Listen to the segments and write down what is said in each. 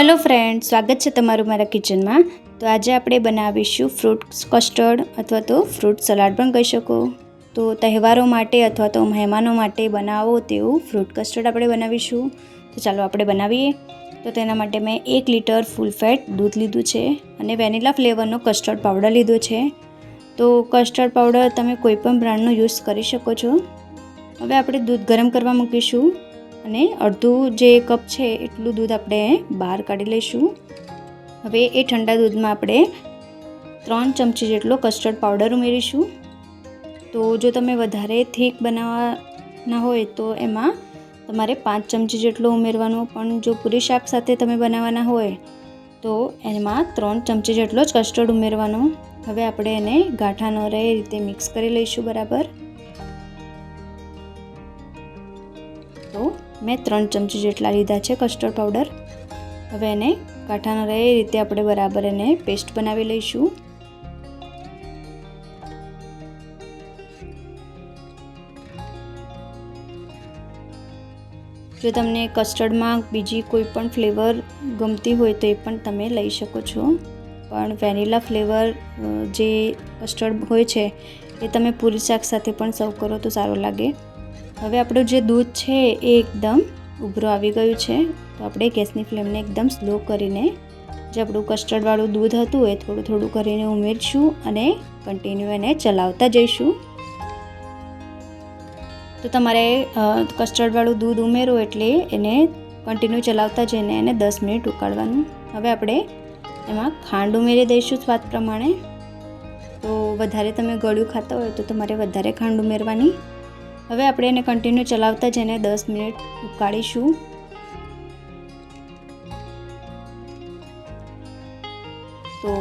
Hello friend સ્વાગત છે તમારું મારા કિચનમાં તો આજે આપણે બનાવીશું ફ્રૂટ કસ્ટર્ડ અથવા તો ફ્રૂટ સલાડ પણ કહી શકો. તો તહેવારો માટે અથવા તો મહેમાનો માટે બનાવો તેવું ફ્રૂટ કસ્ટર્ડ આપણે બનાવીશું. તો ચાલો આપણે બનાવીએ. તો તેના માટે મેં એક લીટર ફૂલ ફેટ દૂધ લીધું છે અને વેનીલા ફ્લેવરનો કસ્ટર્ડ પાવડર લીધો છે. તો કસ્ટર્ડ પાવડર તમે કોઈ પણ બ્રાન્ડનો યુઝ કરી શકો છો. હવે આપણે દૂધ ગરમ કરવા મૂકીશું. અને અડધું જે કપ છે એટલું દૂધ આપણે બહાર કાઢી લઈશું. હવે એ ઠંડા દૂધમાં આપણે ત્રણ ચમચી જેટલો કસ્ટર્ડ પાવડર ઉમેરીશું. તો જો તમે વધારે થીક બનાવવાના હોય તો એમાં તમારે પાંચ ચમચી જેટલો ઉમેરવાનો, પણ જો પૂરી શાક સાથે તમે બનાવવાના હોય તો એમાં ત્રણ ચમચી જેટલો જ કસ્ટર્ડ ઉમેરવાનો. હવે આપણે એને ગાંઠા ન રહે એ રીતે મિક્સ કરી લઈશું બરાબર. મેં ત્રણ ચમચી જેટલા લીધા છે કસ્ટર્ડ પાવડર હવે એને કાંઠાના રહે એ રીતે આપણે બરાબર એને પેસ્ટ બનાવી લઈશું. જો તમને કસ્ટર્ડમાં બીજી કોઈ પણ ફ્લેવર ગમતી હોય તો એ પણ તમે લઈ શકો છો. પણ વેનીલા ફ્લેવર જે કસ્ટર્ડ હોય છે, એ તમે પૂરી શાક સાથે પણ સર્વ કરો તો સારું લાગે. હવે આપણું જે દૂધ છે એ એકદમ ઉભરો આવી ગયું છે. તો આપણે ગેસની ફ્લેમને એકદમ સ્લો કરીને જે આપણું કસ્ટર્ડવાળું દૂધ હતું એ થોડું થોડું કરીને ઉમેરશું અને કન્ટિન્યુ એને ચલાવતા જઈશું. તો તમારે કસ્ટર્ડવાળું દૂધ ઉમેરો એટલે એને કન્ટિન્યુ ચલાવતા જઈને એને દસ મિનિટ ઉકાળવાનું. હવે આપણે એમાં ખાંડ ઉમેરી દઈશું સ્વાદ પ્રમાણે. તો વધારે તમે ગળ્યું ખાતા હોય તો તમારે વધારે ખાંડ ઉમેરવાની. હવે આપણે એને કન્ટિન્યુ ચલાવતા જઈને દસ મિનિટ ઉકાળીશું. તો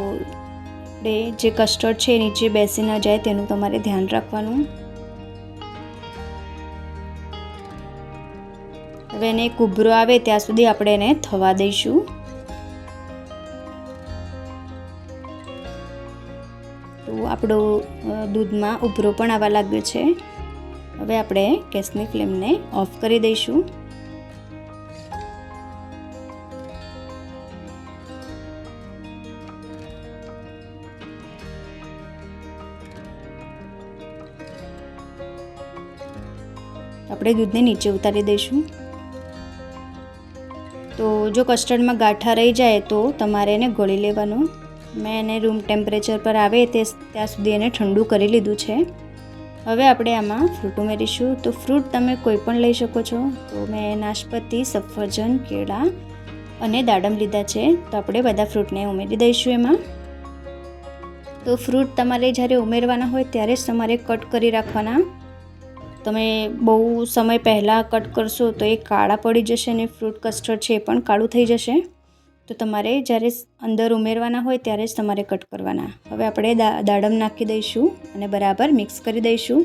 આપણે જે કસ્ટર્ડ છે નીચે બેસી ન જાય તેનું તમારે ધ્યાન રાખવાનું. હવે એને કુભરો આવે ત્યાં સુધી આપણે એને થવા દઈશું. તો આપણો દૂધમાં ઉભરો પણ આવવા લાગ્યો છે. હવે આપણે ગેસની ફ્લેમને ઓફ કરી દઈશું. આપણે દૂધને નીચે ઉતારી દઈશું. તો જો કસ્ટર્ડમાં ગાંઠા રહી જાય તો તમારે એને ગળી લેવાનું. મેં એને રૂમ ટેમ્પરેચર પર આવે તે ત્યાં સુધી એને ઠંડુ કરી લીધું છે. હવે આપણે આમાં ફ્રૂટ ઉમેરીશું. તો ફ્રૂટ તમે કોઈ પણ લઈ શકો છો. તો મેં નાશપતી, સફરજન, કેળા અને દાડમ લીધા છે. તો આપણે બધા ફ્રૂટને ઉમેરી દઈશું એમાં. તો ફ્રૂટ તમારે જ્યારે ઉમેરવાના હોય ત્યારે જ તમારે કટ કરી રાખવાના. તમે બહુ સમય પહેલાં કટ કરશો તો એ કાળા પડી જશે અને ફ્રૂટ કસ્ટર્ડ છે એ પણ કાળું થઈ જશે. તો તમારે જ્યારે અંદર ઉમેરવાના હોય ત્યારે જ તમારે કટ કરવાના. હવે આપણે દાડમ નાખી દઈશું અને બરાબર મિક્સ કરી દઈશું.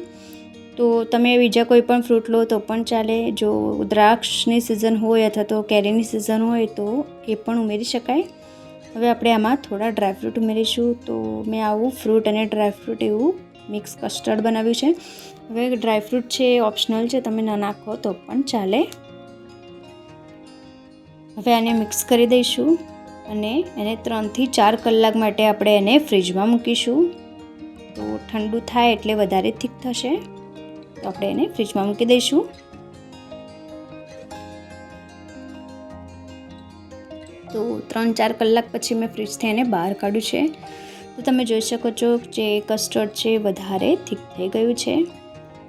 તો તમે બીજા કોઈ પણ ફ્રૂટ લો તો પણ ચાલે. જો દ્રાક્ષની સિઝન હોય અથવા તો કેરીની સિઝન હોય તો એ પણ ઉમેરી શકાય. હવે આપણે આમાં થોડા ડ્રાયફ્રૂટ ઉમેરીશું. તો મેં આવું ફ્રૂટ અને ડ્રાયફ્રૂટ એવું મિક્સ કસ્ટર્ડ બનાવ્યું છે. હવે ડ્રાયફ્રૂટ છે એ ઓપ્શનલ છે. તમે ન નાખો તો પણ ચાલે. હવે આને મિક્સ કરી દઈશું અને એને ત્રણથી ચાર કલાક માટે આપણે એને ફ્રીજમાં મૂકીશું. તો ઠંડુ થાય એટલે વધારે થીક થશે. તો આપણે એને ફ્રીજમાં મૂકી દઈશું. તો ત્રણ ચાર કલાક પછી મેં ફ્રીજથી એને બહાર કાઢ્યું છે. તો તમે જોઈ શકો છો જે કસ્ટર્ડ છે વધારે થીક થઈ ગયું છે.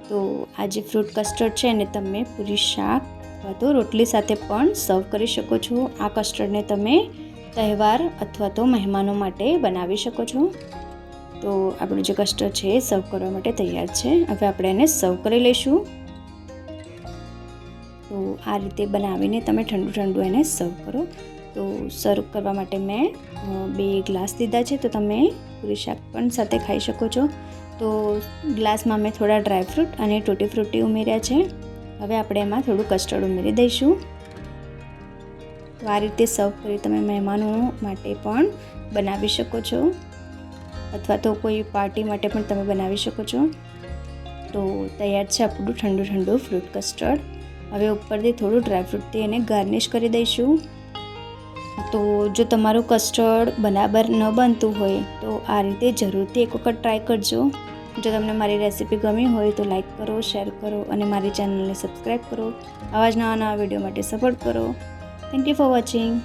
તો આ જે ફ્રૂટ કસ્ટર્ડ છે એને તમે પૂરી શાક અથવા તો રોટલી સાથે પણ સર્વ કરી શકો છો. આ કસ્ટર્ડને તમે તહેવાર અથવા તો મહેમાનો માટે બનાવી શકો છો. તો આપણું જે કસ્ટર્ડ છે એ સર્વ કરવા માટે તૈયાર છે. હવે આપણે એને સર્વ કરી લઈશું. તો આ રીતે બનાવીને તમે ઠંડુ ઠંડુ એને સર્વ કરો. તો સર્વ કરવા માટે મેં બે ગ્લાસ લીધા છે. તો તમે પૂરી શાક પણ સાથે ખાઈ શકો છો. તો ગ્લાસમાં મેં થોડા ડ્રાયફ્રૂટ અને ટૂટી ફ્રૂટી ઉમેર્યા છે. હવે આપણે એમાં થોડું કસ્ટર્ડ ઉમેરી દઈશું. તો આ રીતે સર્વ કરી તમે મહેમાનો માટે પણ બનાવી શકો છો. અથવા તો કોઈ પાર્ટી માટે પણ તમે બનાવી શકો છો. તો તૈયાર છે આપણું ઠંડુ ઠંડુ ફ્રૂટ કસ્ટર્ડ. હવે ઉપરથી થોડું ડ્રાયફ્રૂટથી એને ગાર્નિશ કરી દઈશું. તો જો તમારું કસ્ટર્ડ બરાબર ન બનતું હોય તો આ રીતે જરૂરથી એક વખત ટ્રાય કરજો. જો તમને મારી રેસિપી ગમી હોય તો લાઈક કરો, શેર કરો અને મારી ચેનલને સબસ્ક્રાઈબ કરો. આવા જ નવા નવા વીડિયો માટે સપોર્ટ કરો. Thank you for watching